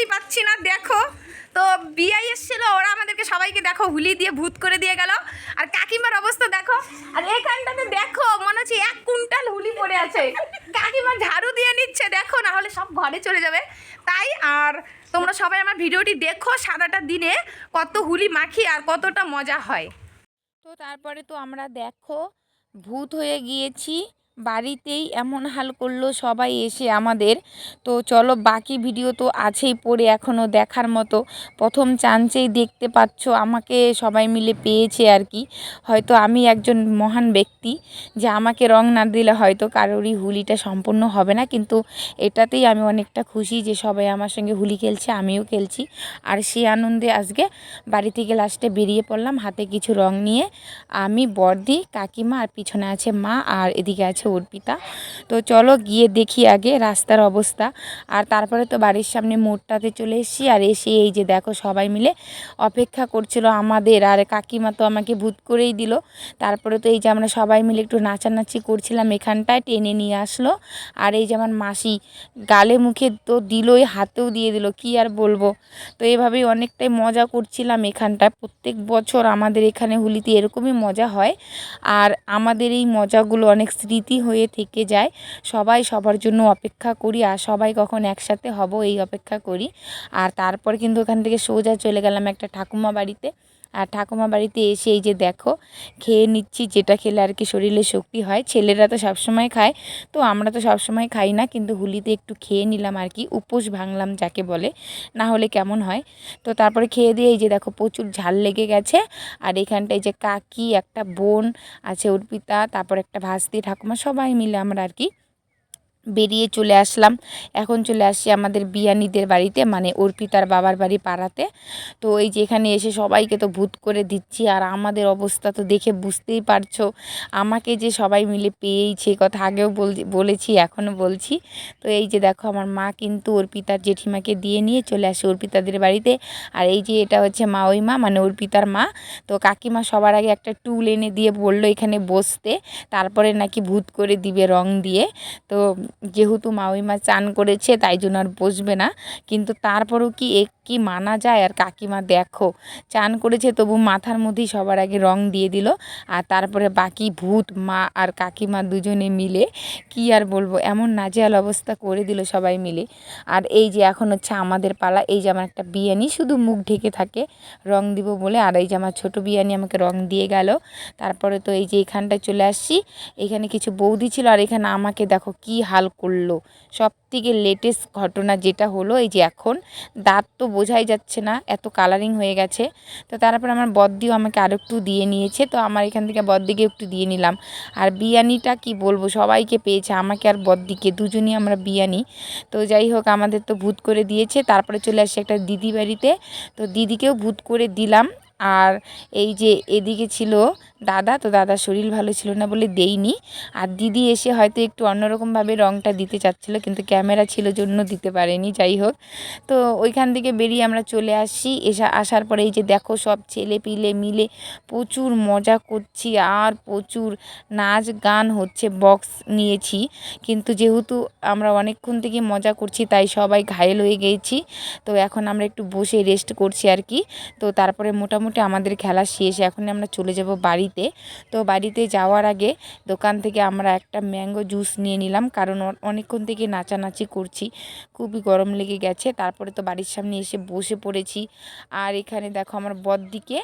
বুঝতেই পারছি না, দেখো। তো বিয়াই এসেছিল, ওরা আমাদেরকে সবাইকে দেখো, হুলি দিয়ে ভূত করে দিয়ে গেল। আর কাকিমার অবস্থা দেখো, আর এখানটাতে দেখো, মনে হচ্ছে এক কুইন্টাল হুলি পড়ে আছে। কাকিমা ঝাড়ু দিয়ে নিচ্ছে, দেখো, না হলে সব ঘরে চলে যাবে। তাই আর তোমরা সবাই আমার ভিডিওটি দেখো সাদাটা দিনে কত হুলি মাখি আর কতটা মজা হয়। তো তারপরে তো আমরা দেখো, ভূত হয়ে গিয়েছি। বাড়িতেই এমন হাল করল সবাই এসে আমাদের। তো চলো বাকি ভিডিও তো আছেই পড়ে এখনও দেখার মতো। প্রথম চান্সেই দেখতে পাচ্ছ আমাকে সবাই মিলে পেয়েছে আর কি। হয়তো আমি একজন মহান ব্যক্তি যে আমাকে রং না দিলে হয়তো কারোরই হুলিটা সম্পূর্ণ হবে না। কিন্তু এটাতেই আমি অনেকটা খুশি যে সবাই আমার সঙ্গে হুলি খেলছে, আমিও খেলছি। আর সেই আনন্দে আজকে বাড়ি থেকে লাস্টে বেরিয়ে পড়লাম, হাতে কিছু রং নিয়ে। আমি বর্দি, কাকিমা আর পিছনে আছে মা আর এদিকে আছে অর্পিতা তো চলো গিয়ে দেখি আগে রাস্তার অবস্থা। আর তারপরে তো বাড়ির সামনে মোড়টাতে চলে এসেছি। আর এসে এই যে দেখো সবাই মিলে অপেক্ষা করছিল আমাদের। আর কাকিমা তো আমাকে ভূত করেই দিল। তারপরে তো এই যে আমরা সবাই মিলে একটু নাচানাচি করছিলাম এখানটায়। টেনে নিয়ে আসলো। আর এই যে আমার মাসি গালে মুখে তো দিলই, হাতেও দিয়ে দিল। কি আর বলব? তো এভাবেই অনেকটাই মজা করছিলাম এখানটায়। প্রত্যেক বছর আমাদের এখানে হোলিতে এরকমই মজা হয়। আর আমাদের এই মজাগুলো অনেক স্মৃতি হয়ে থেকে যায়। সবাই সবার জন্য অপেক্ষা করি আর সবাই কখন একসাথে হব এই অপেক্ষা করি। আর তারপর কিন্তু ওখান থেকে সোজা চলে গেলাম একটা ঠাকুমা বাড়িতে। আর ঠাকুমা বাড়িতে এসে এই যে দেখো, খেয়ে নিচ্ছি, যেটা খেলে আর কি শরীরে শক্তি হয়। ছেলেরা তো সবসময় খায়, তো আমরা তো সবসময় খাই না, কিন্তু হুলিতে একটু খেয়ে নিলাম আর কি, উপোস ভাঙলাম যাকে বলে, না হলে কেমন হয়। তো তারপরে খেয়ে দিয়ে এই যে দেখো প্রচুর ঝাল লেগে গেছে, আর এখানটায় যে কাকি, একটা বোন, আছে অর্পিতা, তারপর একটা ভাস্তি, ঠাকুমা, সবাই মিলে আমরা আর কি বেরিয়ে চলে আসলাম। এখন চলে আসছি আমাদের বিয়ানিদের বাড়িতে মানে অর্পিতার বাবার বাড়ি পাড়াতে। তো এই যে এখানে এসে সবাইকে তো ভূত করে দিচ্ছি, আর আমাদের অবস্থা তো দেখে বুঝতেই পারছ। আমাকে যে সবাই মিলে পেয়েইছে কথা আগেও বল- বলেছি, এখনও বলছি। তো এই যে দেখো, আমার মা কিন্তু অর্পিতার জেঠিমাকে দিয়ে নিয়ে চলে আসে অর্পিতাদের বাড়িতে। আর এই যে এটা হচ্ছে মা ওই মা মানে অর্পিতার মা। তো কাকিমা সবার আগে একটা টুল এনে দিয়ে বলল এখানে বসতে, তারপরে নাকি ভূত করে দিবে রং দিয়ে। তো যেহেতু মাউইমা চান করেছে, তাই জন্য আর বসবে না। কিন্তু তারপরেও কি এক কি মানা যায়? আর কাকিমা দেখো, চান করেছে, তবু মাথার মধ্যেই সবার আগে রং দিয়ে দিল। আর তারপরে বাকি ভূত, মা আর কাকিমা দুজনে মিলে, কি আর বলব, এমন নাজেহাল অবস্থা করে দিল সবাই মিলে। আর এই যে এখন হচ্ছে আমাদের পালা, এই যে আমার একটা বিয়ানি শুধু মুখ ঢেকে থাকে, রং দিব বলে। আর এই যে আমার ছোটো বিয়ানি আমাকে রং দিয়ে গেল। তারপরে তো এই যে এখানটায় চলে আসছি, এখানে কিছু বৌদি ছিল, আর এখানে আমাকে দেখো কি হাল করল। সব থেকে লেটেস্ট ঘটনা যেটা হলো, এই যে এখন, দাঁত তো বোঝাই যাচ্ছে না, এত কালারিং হয়ে গেছে। তো তারপর আমার বদ্দিও আমাকে আরও একটু দিয়ে নিয়েছে, তো আমার এখান থেকে বদ্দিকে একটু দিয়ে নিলাম। আর বিয়ানিটা কি বলব, সবাইকে পেয়েছে, আমাকে আর বদ্দিকে, দুজনই আমরা বিয়ানি। তো যাই হোক, আমাদের তো ভূত করে দিয়েছে, তারপরে চলে আসছে একটা দিদি বাড়িতে। তো দিদিকেও ভূত করে দিলাম। আর এই যে এদিকে ছিল দাদা, তো দাদার শরীর ভালো ছিল না বলে দেইনি। আর দিদি এসে হয়তো একটু অন্যরকমভাবে রঙটা দিতে চাচ্ছিলো, কিন্তু ক্যামেরা ছিল জন্য দিতে পারেনি, যাই হোক। তো ওইখান থেকে বেরিয়ে আমরা চলে আসি। এসে আসার পরে এই যে দেখো সব ছেলে পিলে মিলে প্রচুর মজা করছি, আর প্রচুর নাচ গান হচ্ছে বক্স নিয়েছি। কিন্তু যেহেতু আমরা অনেকক্ষণ থেকে মজা করছি, তাই সবাই ঘায়েল হয়ে গিয়েছি তো এখন আমরা একটু বসে রেস্ট করছি আর কি। তো তারপরে মোটামুটি আমাদের খেলা শেষ এখন আমরা চলে যাব বাড়িতে। তো বাড়িতে যাওয়ার আগে দোকান থেকে আমরা একটা ম্যাঙ্গো জুস নিয়ে নিলাম, কারণ অনেকক্ষণ থেকে নাচানাচি করছি। খুবই গরম লেগে গেছে, তারপরে তো বাড়ির সামনে এসে বসে পড়েছি। আর এখানে দেখো আমার বদ্দিকে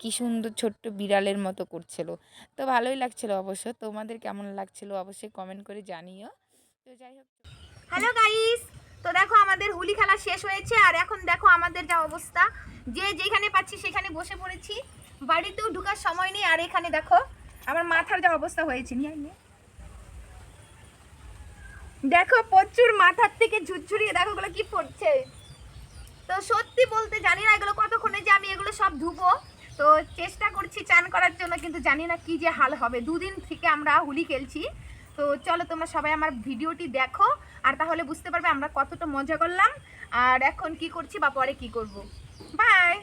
কি সুন্দর ছোট্ট বিড়ালের মতো করছিল। তো ভালোই লাগছিল অবশ্য, তোমাদের কেমন লাগছিল অবশ্যই কমেন্ট করে জানিও। তো যাই হোক। হ্যালো গাইস তো দেখো আমাদের হোলি খেলা শেষ হয়েছে, আর এখন দেখো আমাদের যা অবস্থা। যে যেখানে পাচ্ছি সেখানে বসে পড়েছি। বাড়িতেও ঢুকার সময় নেই, আর এখানে দেখো আমার মাথার যা অবস্থা হয়েছে, নিয়ে দেখো প্রচুর মাথার থেকে ঝুরঝুরিয়ে, দেখো ওগুলো কি পড়ছে। তো সত্যি বলতে জানি না এগুলো কতক্ষণে যে আমি এগুলো সব ধুবো। তো চেষ্টা করছি চান করার জন্য, কিন্তু জানি না কি যে হাল হবে। দুদিন থেকে আমরা হুলি খেলছি। তো চলো তোমরা সবাই আমার ভিডিওটি দেখো, আর তাহলে বুঝতে পারবে আমরা কতটা মজা করলাম। আর এখন কি করছি বা পরে কি করব। বাই!